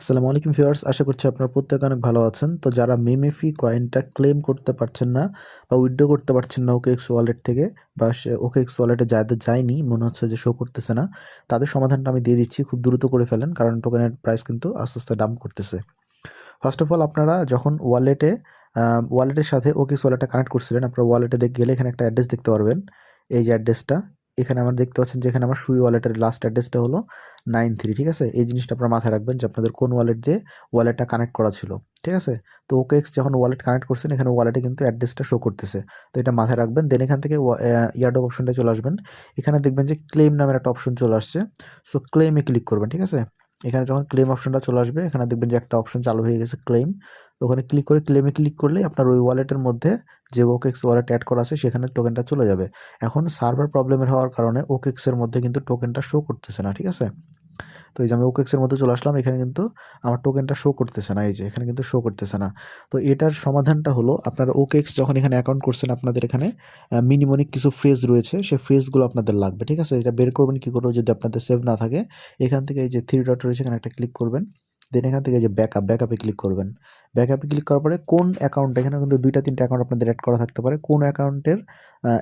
আসসালামু আলাইকুম ভিউয়ার্স, আশা করছি আপনারা প্রত্যেকে অনেক ভালো আছেন। তো যারা মেমেফি কয়েনটা ক্লেম করতে পারছেন না বা উইথড্র করতে পারছেন না ওকে এক্স ওয়ালেট থেকে বা সে ওকে এক্স ওয়ালেটে যাদের যায়নি, মনে হচ্ছে যে শো করতেছে না, তাদের সমাধানটা আমি দিয়ে দিচ্ছি, খুব দ্রুত করে ফেলেন, কারণ টোকেনের প্রাইস কিন্তু আস্তে আস্তে ডাম্প করতেছে। ফার্স্ট অফ অল আপনারা যখন ওয়ালেটে ওয়ালেটের সাথে ওকে এক্স ওয়ালেটটা কানেক্ট করছিলেন, আপনার ওয়ালেটে দেখ গেলে এখানে একটা অ্যাড্রেস দেখতে পারবেন। এই যে অ্যাড্রেসটা এখানে আমার দেখতে পাচ্ছেন যেখানে আমার সুই ওয়ালেটের লাস্ট অ্যাড্রেসটা হলো নাইন থ্রি ঠিক আছে? এই জিনিসটা আপনারা মাথায় রাখবেন যে আপনাদের কোন ওয়ালেট দিয়ে ওয়ালেটটা কানেক্ট করা ছিল, ঠিক আছে? তো ওকে এক্স যখন ওয়ালেট কানেক্ট করছেন, এখানে ওয়ালেটে কিন্তু অ্যাড্রেসটা শো করতেছে। তো এটা মাথায় রাখবেন দেন এখান থেকে ইয়ারডপ অপশনটা চলে আসবেন। এখানে দেখবেন যে ক্লেম নামের একটা অপশন চলে আসছে। সো ক্লেমে ক্লিক করবেন, ঠিক আছে? এখানে যখন ক্লেম অপশনটা চলে আসবে, এখানে দেখবেন যে একটা অপশন চালু হয়ে গেছে ক্লেম ওখানে ক্লিক করে ক্লেমে ক্লিক করলে আপনার ওই ওয়ালেটের মধ্যে যে ওকেক্স ওয়ালেট অ্যাড করা আছে, সেখানে টোকেনটা চলে যাবে। এখন সার্ভার প্রবলেমের হওয়ার কারণে ওকেক্সের মধ্যে কিন্তু টোকেনটা শো করতেছে না, ঠিক আছে? তো এই যে আমি ওকেক্সের মধ্যে চলে আসলাম, এখানে কিন্তু আমার টোকেনটা শো করতেছে না, এই যে এখানে কিন্তু শো করতেছে না। তো এটার সমাধানটা হলো আপনার ওকেক্স যখন এখানে অ্যাকাউন্ট করছেন আপনাদের এখানে মিনিমনিক কিছু ফ্রেজ রয়েছে, সেই ফ্রেজগুলো আপনাদের লাগবে, ঠিক আছে? এটা বের করবেন কী করব যদি আপনাদের সেভ না থাকে, এখান থেকে এই যে থ্রি ডট রয়েছে, এখানে একটা ক্লিক করবেন। দেন এখান থেকে যে ব্যাকআপ ব্যাকআপে ক্লিক করবেন। ব্যাকআপে ক্লিক করার পরে কোন অ্যাকাউন্ট এখানে কিন্তু দুইটা, তিনটা অ্যাকাউন্ট আপনাদের অ্যাড করা থাকতে পারে। কোন অ্যাকাউন্টের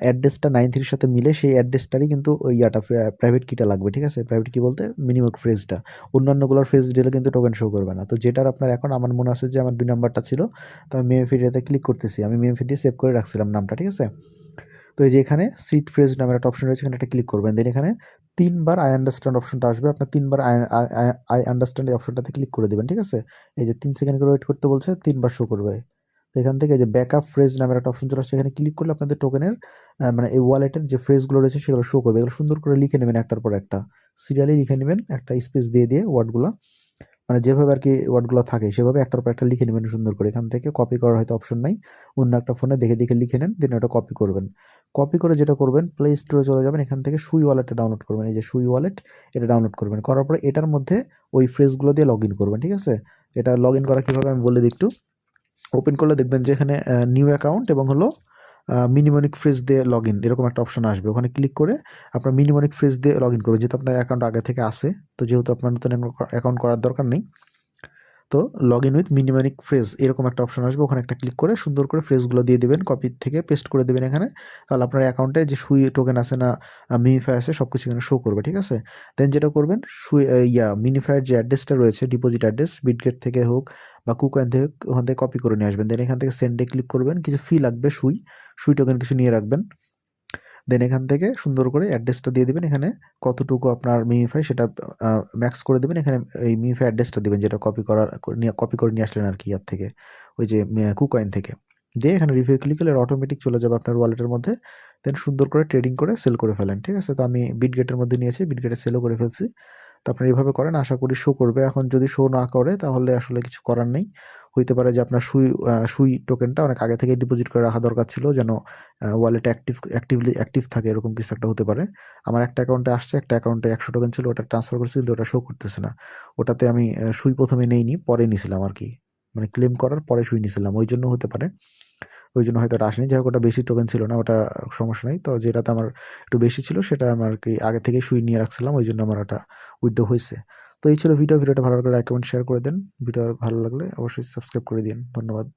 অ্যাড্রেসটা নাইন থ্রির সাথে মিলে সেই অ্যাড্রেসটারই কিন্তু ওই ইয়াটা প্রাইভেট কিটা লাগবে, ঠিক আছে? প্রাইভেট কি বলতে মিনিমাম ফ্রেজটা অন্যান্যগুলোর ফ্রেজ দিলে কিন্তু টোকেন শো করবে না। তো যেটার আপনার এখন আমার মনে আছে যে আমার দুই নাম্বারটা ছিল, তো আমি মেমফিটাতে ক্লিক করতেছি। আমি মেমফি দিয়ে সেভ করে রাখছিলাম নামটা, ঠিক আছে? তো এই যে এখানে সিট ফ্রেজ নামের একটা অপশন রয়েছে, এখানে একটা ক্লিক করবেন। দেন এখানে তিনবার আই আন্ডারস্ট্যান্ড অপশনটা আসবে, আপনার তিনবার আই আই আন্ডারস্ট্যান্ড এই অপশনটাতে ক্লিক করে দেবেন, ঠিক আছে? এই যে তিন সেকেন্ড করে ওয়েট করতে বলছে, তিনবার শো করবে। তো এখান থেকে যে ব্যাকআপ ফ্রেজ নামের একটা অপশন চলে আসছে, এখানে ক্লিক করলে আপনাদের টোকেনের মানে এই ওয়ালেটের যে ফ্রেজগুলো রয়েছে, সেগুলো শো করবে। এগুলো সুন্দর করে লিখে নেবেন একটার পর একটা। সিরিয়ালি লিখে নেবেন একটা স্পেস দিয়ে দিয়ে ওয়ার্ডগুলো মানে যেভাবে আর কি ওয়ার্ডগুলো থাকে, সেভাবে একটার পর একটা লিখে নেবেন সুন্দর করে। এখান থেকে কপি করার হয়তো অপশন নাই। অন্য একটা ফোনে দেখে দেখে লিখে নেন দেন ওটা কপি করবেন। কপি করে যেটা করবেন প্লে স্টোরে চলে যাবেন, এখান থেকে সুই ওয়ালেটটা ডাউনলোড করবেন। এই যে সুই ওয়ালেট এটা ডাউনলোড করবেন। করার পরে এটার মধ্যে ওই ফ্রেজগুলো দিয়ে লগ করবেন, ঠিক আছে? এটা লগ করা কীভাবে আমি বলে দিই একটু। ওপেন করলে দেখবেন যে এখানে নিউ অ্যাকাউন্ট এবং হলো মিনিমনিক ফ্রেজ দিয়ে লগ ইন এরকম একটা অপশন আসবে। ওখানে ক্লিক করে আপনার মিনিমনিক ফ্রেজ দিয়ে লগ ইন করবেন যেহেতু আপনার অ্যাকাউন্ট আগে থেকে আসে তো যেহেতু আপনার নতুন অ্যাকাউন্ট করার দরকার নেই তো log in with mnemonic phrase এরকম একটা অপশন আসবে। ওখানে একটা ক্লিক করে সুন্দর করে ফ্রেজগুলো দিয়ে দেবেন কপি থেকে পেস্ট করে দেবেন এখানে। তাহলে আপনার অ্যাকাউন্টে যে সুই টোকেন আছে না মিনিফাই আছে সব কিছু এখানে শো করবে, ঠিক আছে? দেন যেটা করবেন, সুই ইয়া মিনিফাইয়ের যে অ্যাড্রেসটা রয়েছে ডিপোজিট অ্যাড্রেস বিটগেট থেকে হোক বা কুকয়েন থেকে ওখান থেকে কপি করে নিয়ে আসবেন। দেন এখান থেকে সেন্ডে ক্লিক করবেন, কিছু ফি লাগবে সুই। সুই টোকেন কিছু নিয়ে রাখবেন। দেন এখান থেকে সুন্দর করে অ্যাড্রেসটা দিয়ে দেবেন। এখানে কতটুকু আপনার মিমিফাই সেটা ম্যাক্স করে দেবেন। এখানে এই মিমিফাই অ্যাড্রেসটা দেবেন, যেটা কপি করার কপি করে নিয়ে আসলেন আর কি ইয়ার থেকে, ওই যে কুকয়েন থেকে। দিয়ে এখানে রিভিউ ক্লিক করলে অটোমেটিক চলে যাবে আপনার ওয়ালেটের মধ্যে। দেন সুন্দর করে ট্রেডিং করে সেল করে ফেলেন, ঠিক আছে? তো আমি বিটগেটের মধ্যে নিয়েছি বিটগেটে সেলও করে ফেলছি। তো আপনার এইভাবে করেন, আশা করি শো করবে। এখন যদি শো না করে, তাহলে আসলে কিছু করার নেই। হইতে পারে যে আপনার সুই সুই টোকেনটা অনেক আগে থেকে ডিপোজিট করে রাখা দরকার ছিল যেন ওয়ালেট অ্যাক্টিভ অ্যাক্টিভলি অ্যাক্টিভ থাকে এরকম কিছু একটা হতে পারে। আমার একটা অ্যাকাউন্টে আসছে, একটা অ্যাকাউন্টে একশো টোকেন ছিল, ওটা ট্রান্সফার করছি কিন্তু ওটা শো করতেছে না। ওটাতে আমি সুই প্রথমে নেইনি, পরে নিছিলাম আর কি। মানে ক্লেম করার পরে সুই নিছিলাম, ওই জন্য হতে পারে। ওই জন্য হয়তো আসেনি যাই হোক ওটা বেশি টোকেন ছিল না, ওটা সমস্যা নেই। তো যেটাতে আমার একটু বেশি ছিল, সেটা আমার কি আগে থেকে সুই নিয়ে রাখছিলাম, ওই জন্য আমার ওটা উইড্রো হয়েছে। তো এই ছিল ভিডিও। ভিডিওটা ভালো লাগলে লাইক কমেন্ট শেয়ার করে দেন। ভিডিও ভালো লাগলে অবশ্যই সাবস্ক্রাইব করে দিন। ধন্যবাদ।